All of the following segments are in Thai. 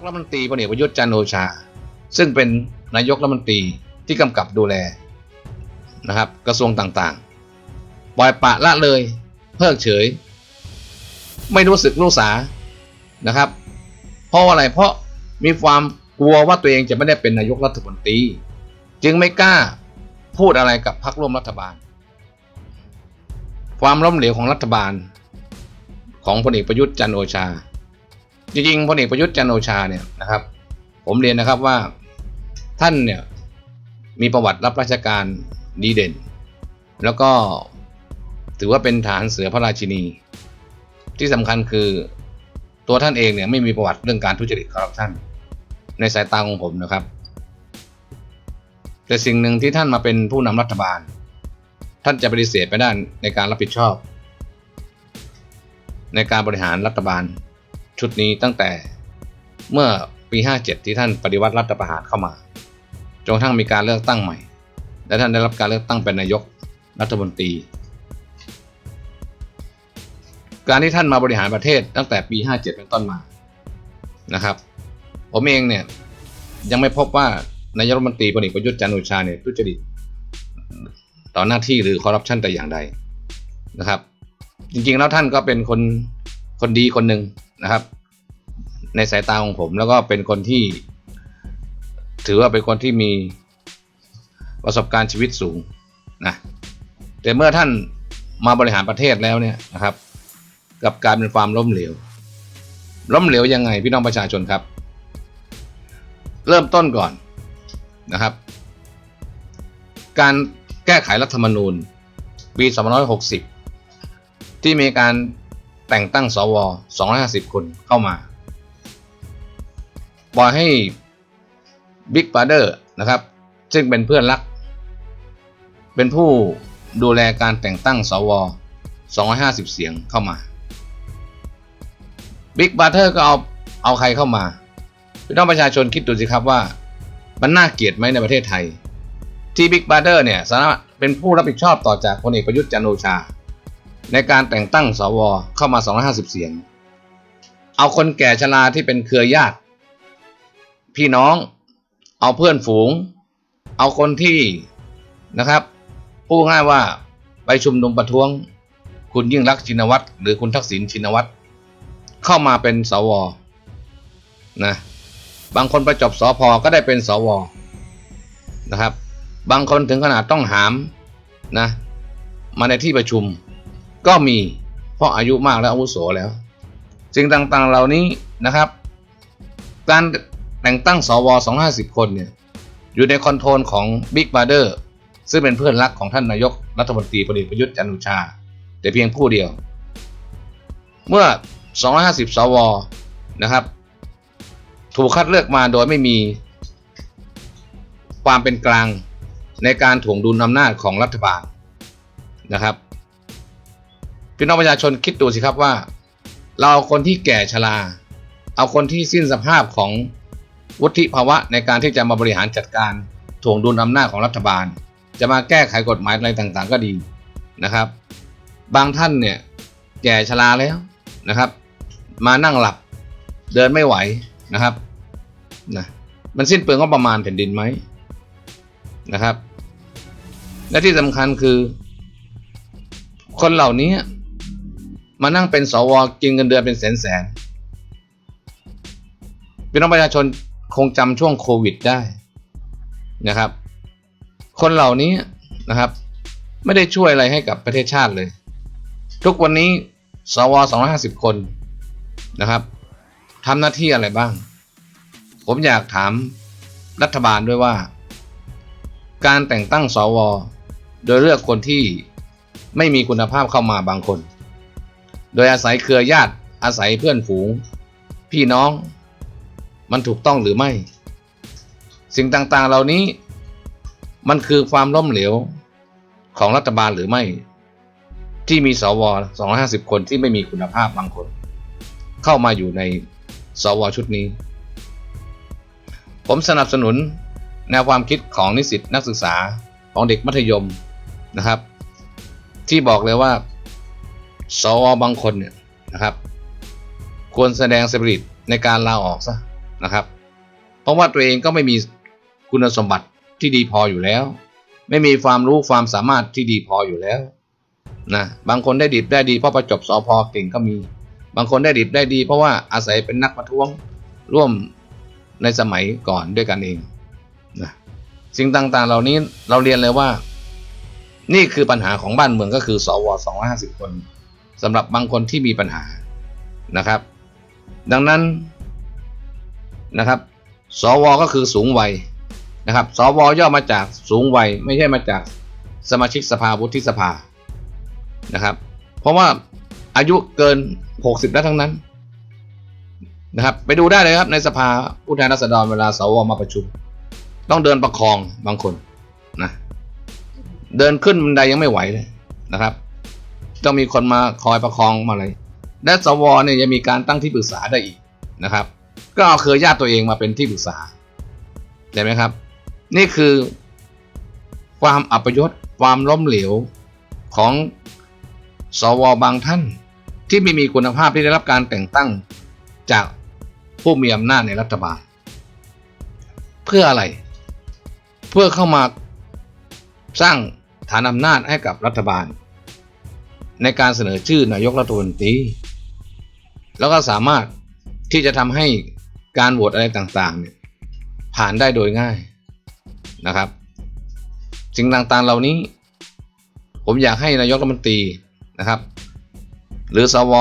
กรัฐมนตรีพลเอกประยุทธ์จันโอชา ซึ่งเป็นนายกรัฐมนตรีที่กำกับดูแลนะครับ กระทรวงต่างๆ ปล่อยปะละเลย เพิกเฉย ไม่รู้สึกรู้สานะครับ เพราะอะไรเพราะมีความกลัวว่าตัวเองจะไม่ได้เป็นนายกรัฐมนตรี จึงไม่กล้าพูดอะไรกับพรรคร่วมรัฐบาล ความล้มเหลวของรัฐบาล ของพลเอกประยุทธ์จันโอชา จริงๆพลเอกประยุทธ์จันโอชาเนี่ยนะครับ ผมเรียนนะครับว่าท่านเนี่ยมีประวัติรับราชการดีเด่น แล้วก็ถือว่าเป็นฐานเสือพระราชินี ที่สำคัญคือตัวท่านเองเนี่ยไม่มีประวัติเรื่องการทุจริตคอร์รัปชันในสายตาของผมนะครับ แต่สิ่งหนึ่งที่ท่านมาเป็นผู้นำรัฐบาล ท่านจะปฏิเสธไม่ได้ในการรับผิดชอบ ในการบริหารรัฐบาล ชุดนี้ตั้งแต่เมื่อปี 57 ที่ท่านปฏิวัติรัฐประหารเข้ามาจนกระทั่งมีการเลือกตั้งใหม่ และท่านได้รับการเลือกตั้งเป็นนายกรัฐมนตรี การที่ท่านมาบริหารประเทศตั้งแต่ปี 57 เป็นต้นมานะครับ ผมเองเนี่ยยังไม่พบว่านายกรัฐมนตรีพลเอกประยุทธ์จันโอชาเนี่ยทุจริตต่อหน้าที่หรือคอร์รัปชันแต่อย่างใดนะครับ จริงๆแล้วท่านก็เป็นคนคนดีคนหนึ่ง นะครับ ในสายตาของผมแล้วก็เป็นคนที่ ถือว่าเป็นคนที่มีประสบการณ์ชีวิตสูงนะแต่เมื่อท่านมาบริหารประเทศแล้วเนี่ยนะครับ กับการเป็นความล้มเหลว ล้มเหลวยังไงพี่น้องประชาชนครับ เริ่มต้นก่อนนะครับ การแก้ไขรัฐธรรมนูญปี 2560 ที่มีการ แต่งตั้งสว250 คนเข้ามาปล่อยให้บิ๊กบ r เดอร์นะครับ ซึ่งเป็นเพื่อนรัก เป็นผู้ดูแลการแต่งตั้งสว250 เสียงเข้ามาบิ๊กบ r เ t อร์ก็เอาเอาใครเข้ามาพี่น้องประชาชนคิดดูสิครับว่ามันน่าเกลียดไหมในประเทศไทย ที่บิ๊กบ r เ t อร์เนี่ยสามารถเป็นผู้รับผิดชอบต่อจากพลเอกประยุทธ์จันโอชา ในการแต่งตั้งสวเข้ามา 250 เสียง เอาคนแก่ชราที่เป็นเครือญาติ พี่น้อง เอาเพื่อนฝูง เอาคนที่นะครับพูดง่ายว่าไปชุมนุมประท้วง คุณยิ่งรักษณ์ชินวัตรหรือคุณทักษิณชินวัตรเข้ามาเป็นสวนะบางคนประจบสอพอก็ได้เป็นสวนะครับ บางคนถึงขนาดต้องหามนะมาในที่ประชุม ก็มีเพราะอายุมากแล้วอาวุโสแล้วสิ่งต่างๆเหล่านี้นะครับ การแต่งตั้งสว250 คนเนี่ยอยู่ในคอนโทรลของบิ๊กบ r เดอร์ซึ่งเป็นเพื่อนรักของท่านนายกรัฐมนตรีพลเอกประยุทธ์จันทร์โอชา แต่เพียงผู้เดียว เมื่อ 250 สวนะครับ ถูกคัดเลือกมาโดยไม่มีความเป็นกลางในการถ่วงดุลอำนาจของรัฐบาลนะครับ พี่น้องประชาชนคิดดูสิครับว่า เราเอาคนที่แก่ชรา เอาคนที่สิ้นสภาพของวุฒิภาวะในการที่จะมาบริหารจัดการถ่วงดุลอำนาจของรัฐบาล จะมาแก้ไขกฎหมายอะไรต่างๆ ก็ดีนะครับ บางท่านเนี่ยแก่ชราแล้วนะครับ มานั่งหลับเดินไม่ไหวนะครับนะมันสิ้นเปลืองงบประมาณแผ่นดินไหมนะครับ และที่สำคัญคือ คนเหล่านี้ มานั่งเป็นสวกินเงินเดือนเป็นแสนแสนพี่น้องประชาชนคงจำช่วงโควิดได้นะครับ คนเหล่านี้นะครับ ไม่ได้ช่วยอะไรให้กับประเทศชาติเลย ทุกวันนี้สว250 คนนะครับทำหน้าที่อะไรบ้าง ผมอยากถามรัฐบาลด้วยว่า การแต่งตั้งสว โดยเลือกคนที่ไม่มีคุณภาพเข้ามาบางคน โดยอาศัยเครือญาติอาศัยเพื่อนฝูง พี่น้อง มันถูกต้องหรือไม่ สิ่งต่างๆเหล่านี้ มันคือความล้มเหลวของรัฐบาลหรือไม่ ที่มีสว250 คนที่ไม่มีคุณภาพบางคน เข้ามาอยู่ในสวชุดนี้ ผมสนับสนุนแนวความคิดของนิสิตนักศึกษาของเด็กมัธยมนะครับ ที่บอกเลยว่า สวบางคนเนี่ยนะครับ ควรแสดงสปิริตในการลาออกซะนะครับ เพราะว่าตัวเองก็ไม่มีคุณสมบัติที่ดีพออยู่แล้ว ไม่มีความรู้ความสามารถที่ดีพออยู่แล้วนะบางคนได้ดิบได้ดีเพราะประจบสอพอเก่งก็มี บางคนได้ดิบได้ดี เพราะว่าอาศัยเป็นนักประท้วงร่วมในสมัยก่อนด้วยกันเองนะสิ่งต่างๆ เหล่านี้เราเรียนเลยว่า นี่คือปัญหาของบ้านเมืองก็คือสว250คน สำหรับบางคนที่มีปัญหานะครับ ดังนั้นนะครับ สวก็คือสูงวัยนะครับ สวย่อมาจากสูงวัยไม่ใช่มาจากสมาชิกสภาวุฒิสภานะครับ เพราะว่าอายุเกิน 60 แล้วทั้งนั้นนะครับ ไปดูได้เลยครับในสภาผู้แทนราษฎรเวลาสวมาประชุม ต้องเดินประคองบางคนนะเดินขึ้นบันไดยังไม่ไหวเลยนะครับ ต้องมีคนมาคอยประคองมาเลยและสวเนี่ยยังมีการตั้งที่ปรึกษาได้อีกนะครับ ก็เอาเครือญาติตัวเองมาเป็นที่ปรึกษาเห็นไหมครับ นี่คือความอัปยศความล้มเหลวของสวบางท่านที่ไม่มีคุณภาพที่ได้รับการแต่งตั้งจากผู้มีอำนาจในรัฐบาล เพื่ออะไร เพื่อเข้ามาสร้างฐานอำนาจให้กับรัฐบาล ในการเสนอชื่อนายกรัฐมนตรีแล้วก็สามารถที่จะทำให้การโหวตอะไรต่างๆเนี่ยผ่านได้โดยง่ายนะครับสิ่งต่างๆเหล่านี้ ผมอยากให้นายกรัฐมนตรีนะครับ หรือสว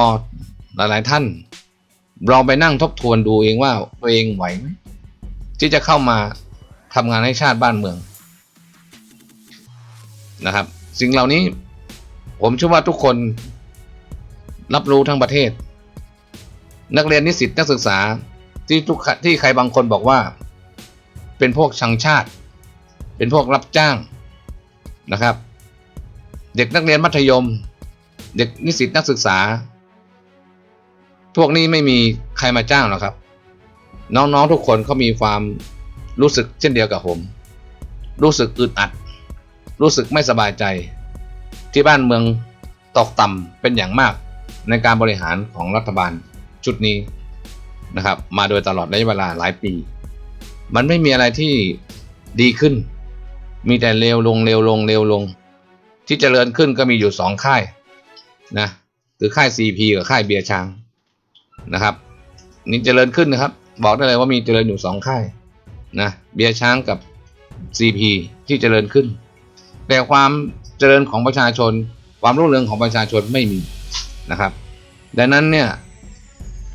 หลายๆท่านลองไปนั่งทบทวนดูเองว่าตัวเองไหวไหมที่จะเข้ามาทำงานให้ชาติบ้านเมืองนะครับ สิ่งเหล่านี้ ผมเชื่อว่าทุกคนรับรู้ทั้งประเทศ นักเรียนนิสิตนักศึกษาที่ทุกที่ใครบางคนบอกว่า เป็นพวกชังชาติ เป็นพวกรับจ้างนะครับ เด็กนักเรียนมัธยม เด็กนิสิตนักศึกษา พวกนี้ไม่มีใครมาจ้างหรอกครับ น้องๆทุกคนเขามีความรู้สึกเช่นเดียวกับผม รู้สึกอึดอัด รู้สึกไม่สบายใจ ที่บ้านเมืองตกต่ำเป็นอย่างมากในการบริหารของรัฐบาลชุดนี้นะครับ มาโดยตลอดระยะเวลาหลายปี มันไม่มีอะไรที่ดีขึ้น มีแต่เลวลงเลวลงเลวลง ที่เจริญขึ้นก็มีอยู่สองค่ายนะคือค่าย CP กับค่ายเบียร์ช้างนะครับ นี่เจริญขึ้นนะครับ บอกได้เลยว่ามีเจริญอยู่สองค่ายนะเบียร์ช้างกับ CP ที่เจริญขึ้น แต่ความ เจริญของประชาชน ความรุ่งเรืองของประชาชนไม่มีนะครับ ดังนั้นเนี่ย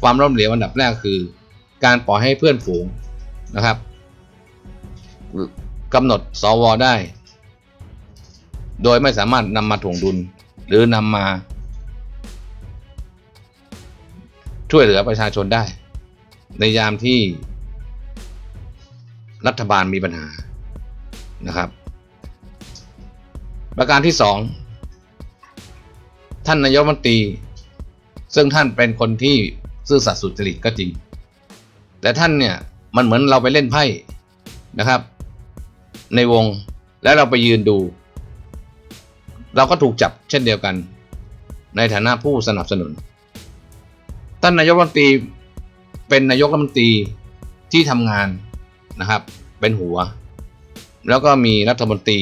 ความล้มเหลวอันดับแรกคือ การปล่อยให้เพื่อนฝูงนะครับกำหนดสวได้ โดยไม่สามารถนำมาถ่วงดุล หรือนำมา ช่วยเหลือประชาชนได้ ในยามที่รัฐบาลมีปัญหานะครับ ประการที่สองท่านนายกรัฐมนตรี ซึ่งท่านเป็นคนที่ซื่อสัตย์สุจริตก็จริง แต่ท่านเนี่ยมันเหมือนเราไปเล่นไพ่นะครับ ในวงแล้วเราไปยืนดู เราก็ถูกจับเช่นเดียวกัน ในฐานะผู้สนับสนุน ท่านนายกรัฐมนตรีเป็นนายกรัฐมนตรีที่ทำงานนะครับ เป็นหัว แล้วก็มีรัฐมนตรี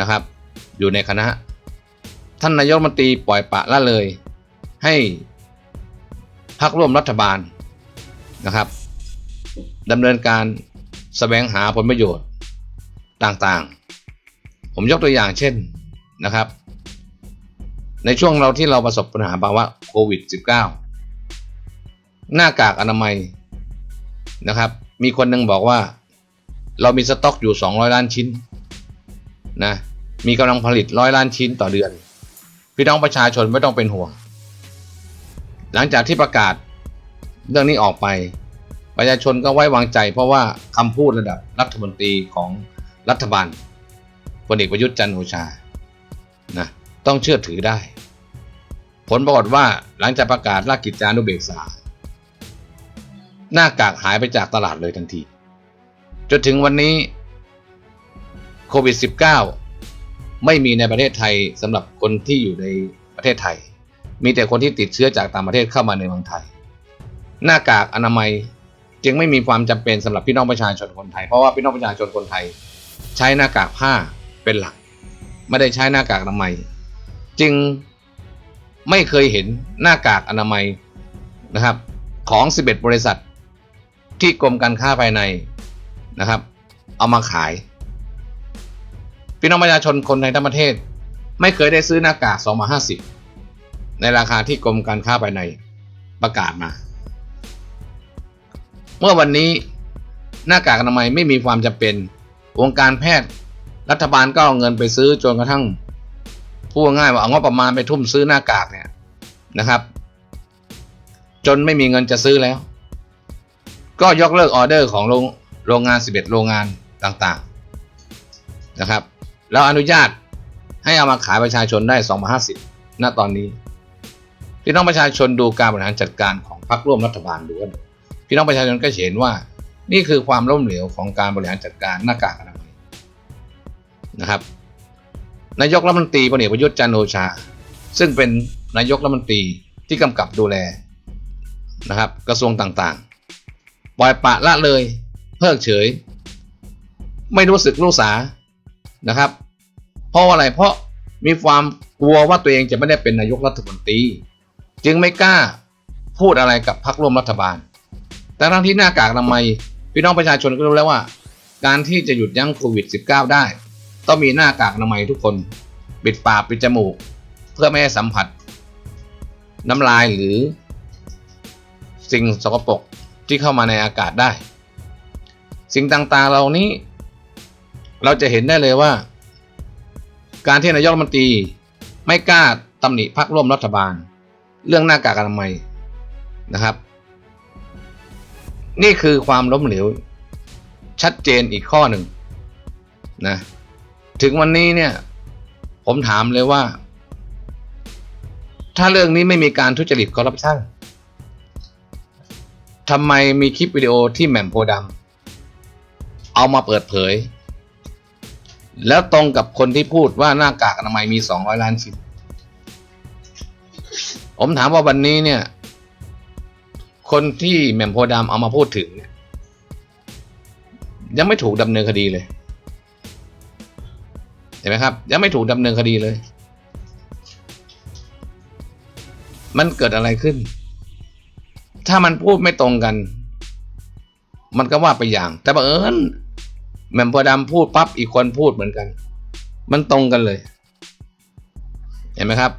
นะครับ อยู่ในคณะ ท่านนายกมนตรีปล่อยปะละเลย ให้พรรคร่วมรัฐบาลนะครับดำเนินการสแสวงหาผลประโยชน์ต่างๆ ผมยกตัวอย่างเช่นนะครับ ในช่วงเราที่เราประสบปัญหาภาวะโควิด -19 หน้ากากอนามัยนะครับ มีคนหนึ่งบอกว่า เรามีสต็อกอยู่ 200 ล้านชิ้นนะ มีกำลังผลิตร้อยล้านชิ้นต่อเดือน พี่น้องประชาชนไม่ต้องเป็นห่วง หลังจากที่ประกาศเรื่องนี้ออกไป ประชาชนก็ไว้วางใจ เพราะว่าคำพูดระดับรัฐมนตรีของรัฐบาลพลเอกประยุทธ์จันทร์โอชานะต้องเชื่อถือได้ ผลปรากฏว่าหลังจากประกาศรากิจจานุเบกษา หน้ากากหายไปจากตลาดเลยทันที จนถึงวันนี้โควิด -19 ไม่มีในประเทศไทยสำหรับคนที่อยู่ในประเทศไทย มีแต่คนที่ติดเชื้อจากต่างประเทศเข้ามาในเมืองไทย หน้ากากอนามัยจึงไม่มีความจำเป็นสำหรับพี่น้องประชาชนคนไทย เพราะว่าพี่น้องประชาชนคนไทย ใช้หน้ากากผ้าเป็นหลัก ไม่ได้ใช้หน้ากากอนามัย จึงไม่เคยเห็นหน้ากากอนามัยนะครับ ของ 11 บริษัท ที่กรมการค้าภายในนะครับ เอามาขาย พี่น้องประชาชนคนในทั้งประเทศ ไม่เคยได้ซื้อหน้ากาก 250 ในราคาที่กรมการค้าภายในประกาศมา เมื่อวันนี้หน้ากากอนามัยไม่มีความจำเป็นวงการแพทย์รัฐบาลก็เอาเงินไปซื้อจนกระทั่งพูดง่ายว่าเอางบประมาณไปทุ่มซื้อหน้ากากเนี่ยนะครับ จนไม่มีเงินจะซื้อแล้ว ก็ยกเลิกออเดอร์ของโรงโรงงาน 11 โรงงานต่างๆนะครับ แล้วอนุญาตให้เอามาขายประชาชนได้ 250 ณ ตอนนี้ พี่น้องประชาชนดูการบริหารจัดการของพรรคร่วมรัฐบาลดูกันพี่น้องประชาชนก็เห็นว่า นี่คือความล้มเหลวของการบริหารจัดการหน้ากากอนามัยนะครับ นายกรัฐมนตรีพลเอกประยุทธ์จันโอชา ซึ่งเป็นนายกรัฐมนตรีที่กำกับดูแลนะครับ กระทรวงต่างๆ ปล่อยปะละเลย เพิกเฉย ไม่รู้สึกรู้สา นะครับ เพราะอะไรเพราะมีความกลัวว่าตัวเองจะไม่ได้เป็นนายกรัฐมนตรีจึงไม่กล้าพูดอะไรกับพรรคร่วมรัฐบาล แต่ทั้งที่หน้ากากอนามัยพี่น้องประชาชนก็รู้แล้วว่า การที่จะหยุดยั้งโควิด -19 ได้ ต้องมีหน้ากากอนามัยทุกคนปิดปากปิดจมูก เพื่อไม่ให้สัมผัส น้ำลายหรือ สิ่งสกปรกที่เข้ามาในอากาศได้ สิ่งต่างๆเหล่านี้ เราจะเห็นได้เลยว่า การที่นายกรัฐมนตรีไม่กล้าตำหนิพรรคร่วมรัฐบาล เรื่องหน้ากากอนามัยนะครับ นี่คือความล้มเหลวชัดเจนอีกข้อหนึ่งนะถึงวันนี้เนี่ย ผมถามเลยว่า ถ้าเรื่องนี้ไม่มีการทุจริตคอร์รัปชันทำไมมีคลิปวิดีโอที่แหม่มโพดำเอามาเปิดเผย แล้วตรงกับคนที่พูดว่าหน้ากากอนามัยมี200ล้านชิ้นผมถามว่าวันนี้เนี่ย คนที่แหม่มโพธิ์ดำเอามาพูดถึงเนี่ยยังไม่ถูกดำเนินคดีเลย เห็นไหมครับ ยังไม่ถูกดำเนินคดีเลย มันเกิดอะไรขึ้น ถ้ามันพูดไม่ตรงกัน มันก็ว่าไปอย่าง แต่บังเอิญ แหม่มโพอดำพูดปั๊บอีกคนพูดเหมือนกัน มันตรงกันเลย เห็นไหมครับ